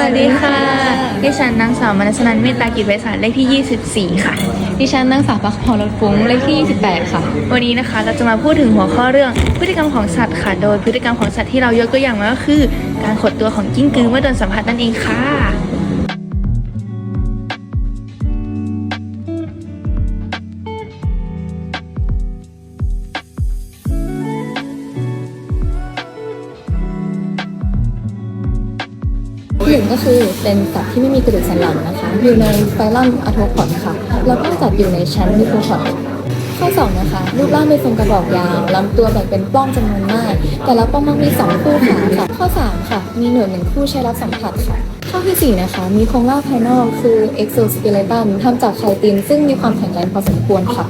วัสดีค่ะ ดิฉันนางสาวมนัสนันเมตตากิจไพศาลเลขที่ 24 ค่ะ ดิฉันนางสาวพักพรรถฟุ้งเลขที่ 28 ค่ะ วันนี้นะคะเราจะมาพูดถึงหัวข้อเรื่องพฤติกรรมของสัตว์ค่ะ โดยพฤติกรรมของสัตว์ที่เรายกตัวอย่างมาก็คือ การขดตัวของกิ้งกือเมื่อโดนสัมผัสนั่นเองค่ะ หนึ่งก็คือเป็นสัตว์ที่ไม่มีกระดูกสันหลังนะคะ อยู่ในไฟลัมอะโทพอดค่ะ แล้วก็จัดอยู่ในชั้นนิโคพอดข้อสองนะคะ รูปร่างเป็นทรงกระบอกยาวลำตัวแบ่งเป็นปล้องจำนวนมาก แต่ละปล้องมักมีสองคู่ขาค่ะ ข้อสามค่ะ มีหนวดหนึ่งคู่ใช้รับสัมผัสค่ะ ข้อที่สี่นะคะ มีโครงร่างภายนอกคือ exoskeleton ทำจากไคตินซึ่งมีความแข็งแรงพอสมควรค่ะ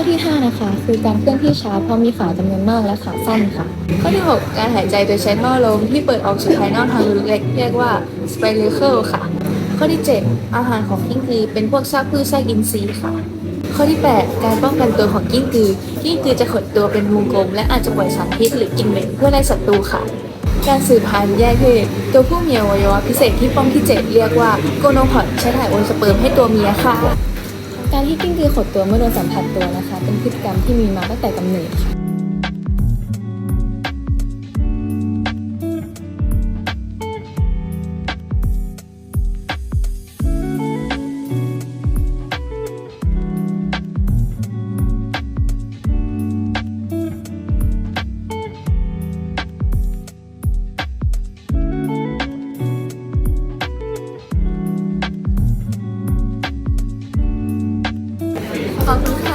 อที่ 5 นะคะ คือการเคลื่อนที่ช้าเพราะมีขาจำนวนมากและขาสั้นค่ะ ข้อที่ 6 การหายใจโดยใช้ท่อลมที่เปิดออกสู่ภายนอกทางรูเล็กเรียกว่า spiracle ค่ะ ข้อที่ 7 อาหารของกิ้งกือเป็นพวกซากพืชซากอินทรีย์ค่ะ ข้อที่ 8 การป้องกันตัวของกิ้งกือ กิ้งกือจะขดตัวเป็นวงกลม และอาจจะปล่อยสารพิษหรือกินเหม็นเพื่อไล่ศัตรูค่ะการสืบพันธุ์แยกเพศตัวผู้มีอวัยวะพิเศษที่ป้องที่ 7 เรียกว่าโกโนพอดใช้ถ่ายโอนสเปิร์มให้ตัวเมียค่ะ การที่กิ้งกือขดตัวเมื่อโดนสัมผัสตัวนะคะ เป็นพฤติกรรมที่มีมาตั้งแต่กำเนิดค่ะ 가서